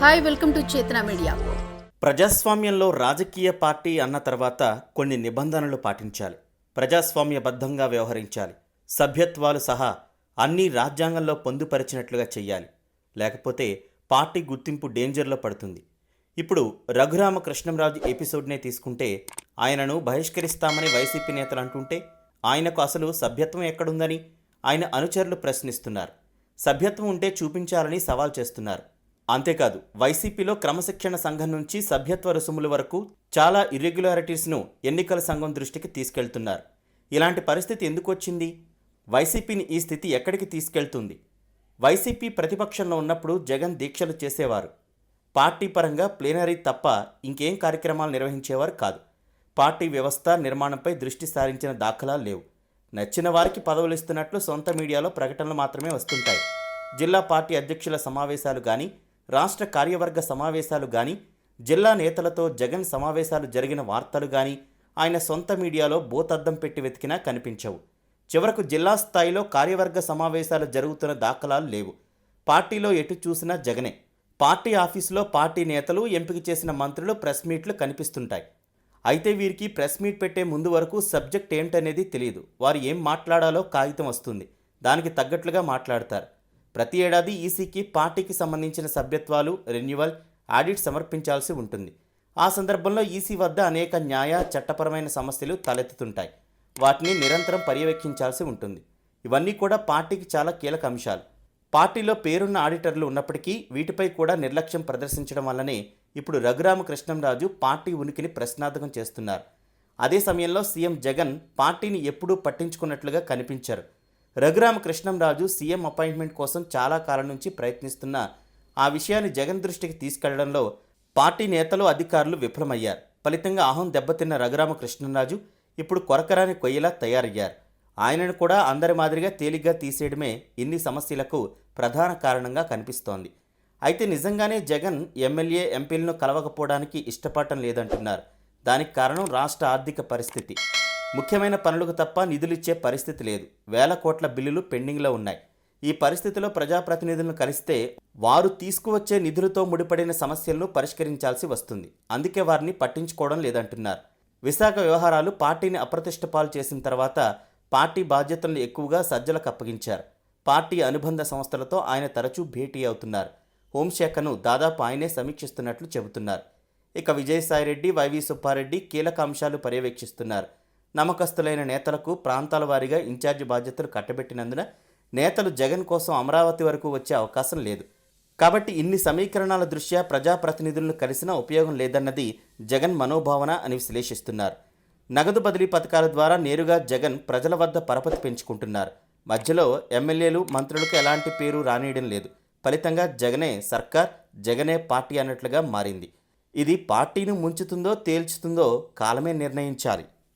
Hi welcome to Chetana media. ప్రజాస్వామ్యంలో రాజకీయ party అన్న తర్వాత కొన్ని నిబంధనలు పాటించాలి. ప్రజాస్వామ్యబద్ధంగా వ్యవహరించాలి. సభ్యత్వాలు సహా అన్నీ రాజ్యాంగంలో పొందుపరిచినట్లుగా చెయ్యాలి. లేకపోతే పార్టీ గుర్తింపు డేంజర్లో పడుతుంది. ఇప్పుడు రఘురామ కృష్ణంరాజు ఎపిసోడ్నే తీసుకుంటే ఆయనను బహిష్కరిస్తామని వైసీపీ నేతలు అంటుంటే ఆయనకు అసలు సభ్యత్వం ఎక్కడుందని ఆయన అనుచరులు ప్రశ్నిస్తున్నారు. సభ్యత్వం ఉంటే చూపించాలని సవాల్ చేస్తున్నారు. అంతేకాదు వైసీపీలో క్రమశిక్షణ సంఘం నుంచి సభ్యత్వ రుసుముల వరకు చాలా ఇర్రెగ్యులారిటీస్ను ఎన్నికల సంఘం దృష్టికి తీసుకెళ్తున్నారు. ఇలాంటి పరిస్థితి ఎందుకు వచ్చింది? వైసీపీని ఈ స్థితి ఎక్కడికి తీసుకెళ్తుంది? వైసీపీ ప్రతిపక్షంలో ఉన్నప్పుడు జగన్ దీక్షలు చేసేవారు. పార్టీ పరంగా ప్లేనరీ తప్ప ఇంకేం కార్యక్రమాలు నిర్వహించేవారు కాదు. పార్టీ వ్యవస్థ నిర్మాణంపై దృష్టి సారించిన దాఖలాలు లేవు. నచ్చిన వారికి పదవులు ఇస్తున్నట్లు సొంత మీడియాలో ప్రకటనలు మాత్రమే వస్తుంటాయి. జిల్లా పార్టీ అధ్యక్షుల సమావేశాలు కానీ రాష్ట్ర కార్యవర్గ సమావేశాలు కానీ జిల్లా నేతలతో జగన్ సమావేశాలు జరిగిన వార్తలు కానీ ఆయన సొంత మీడియాలో బోతద్దం పెట్టి వెతికినా కనిపించవు. చివరకు జిల్లా స్థాయిలో కార్యవర్గ సమావేశాలు జరుగుతున్న దాఖలాలు లేవు. పార్టీలో ఎటు చూసినా జగనే. పార్టీ ఆఫీసులో పార్టీ నేతలు ఎంపిక చేసిన మంత్రులు ప్రెస్ మీట్లు కనిపిస్తుంటాయి. అయితే వీరికి ప్రెస్ మీట్ పెట్టే ముందు వరకు సబ్జెక్ట్ ఏంటనేది తెలియదు వారు ఏం మాట్లాడాలో కాగితం వస్తుంది. దానికి తగ్గట్లుగా మాట్లాడతారు. ప్రతి ఏడాది ఈసీకి పార్టీకి సంబంధించిన సభ్యత్వాలు రెన్యువల్ ఆడిట్ సమర్పించాల్సి ఉంటుంది. ఆ సందర్భంలో ఈసీ వద్ద అనేక న్యాయ చట్టపరమైన సమస్యలు తలెత్తుతుంటాయి. వాటిని నిరంతరం పర్యవేక్షించాల్సి ఉంటుంది. ఇవన్నీ కూడా పార్టీకి చాలా కీలక అంశాలు. పార్టీలో పేరున్న ఆడిటర్లు ఉన్నప్పటికీ వీటిపై కూడా నిర్లక్ష్యం ప్రదర్శించడం వల్లనే ఇప్పుడు రఘురామకృష్ణంరాజు పార్టీ ఉనికిని ప్రశ్నార్థకం చేస్తున్నారు. అదే సమయంలో సీఎం జగన్ పార్టీని ఎప్పుడూ పట్టించుకున్నట్లుగా కనిపించారు. రఘురామ కృష్ణంరాజు సీఎం అపాయింట్మెంట్ కోసం చాలా కాలం నుంచి ప్రయత్నిస్తున్న ఆ విషయాన్ని జగన్ దృష్టికి తీసుకెళ్ళడంలో పార్టీ నేతలు అధికారులు విఫలమయ్యారు. ఫలితంగా అహం దెబ్బతిన్న రఘురామ కృష్ణంరాజు ఇప్పుడు కొరకరాని కొయ్యలా తయారయ్యారు. ఆయనను కూడా అందరి మాదిరిగా తేలిగ్గా తీసేయడమే ఇన్ని సమస్యలకు ప్రధాన కారణంగా కనిపిస్తోంది. అయితే నిజంగానే జగన్ ఎమ్మెల్యే ఎంపీలను కలవకపోవడానికి ఇష్టపడటం లేదంటున్నారు. దానికి కారణం రాష్ట్ర ఆర్థిక పరిస్థితి. ముఖ్యమైన పనులకు తప్ప నిధులిచ్చే పరిస్థితి లేదు. వేల కోట్ల బిల్లులు పెండింగ్లో ఉన్నాయి. ఈ పరిస్థితిలో ప్రజాప్రతినిధులను కలిస్తే వారు తీసుకువచ్చే నిధులతో ముడిపడిన సమస్యలను పరిష్కరించాల్సి వస్తుంది. అందుకే వారిని పట్టించుకోవడం లేదంటున్నారు. విశాఖ వ్యవహారాలు పార్టీని అప్రతిష్టపాలు చేసిన తర్వాత పార్టీ బాధ్యతలను ఎక్కువగా సజ్జలకు అప్పగించారు. పార్టీ అనుబంధ సంస్థలతో ఆయన తరచూ భేటీ అవుతున్నారు. హోంశాఖను దాదాపు ఆయనే సమీక్షిస్తున్నట్లు చెబుతున్నారు. ఇక విజయసాయిరెడ్డి వైవి సుబ్బారెడ్డి కీలక అంశాలు పర్యవేక్షిస్తున్నారు. నమ్మకస్తులైన నేతలకు ప్రాంతాల వారీగా ఇన్ఛార్జి బాధ్యతలు కట్టబెట్టినందున నేతలు జగన్ కోసం అమరావతి వరకు వచ్చే అవకాశం లేదు. కాబట్టి ఇన్ని సమీకరణాల దృష్ట్యా ప్రజాప్రతినిధులను కలిసినా ఉపయోగం లేదన్నది జగన్ మనోభావన అని విశ్లేషిస్తున్నారు. నగదు బదిలీ పథకాల ద్వారా నేరుగా జగన్ ప్రజల వద్ద పరపతి పెంచుకుంటున్నారు. మధ్యలో ఎమ్మెల్యేలు మంత్రులకు ఎలాంటి పేరు రానియడం లేదు. ఫలితంగా జగనే సర్కార్ జగనే పార్టీ అన్నట్లుగా మారింది. ఇది పార్టీని ముంచుతుందో తేల్చుతుందో కాలమే నిర్ణయించాలి.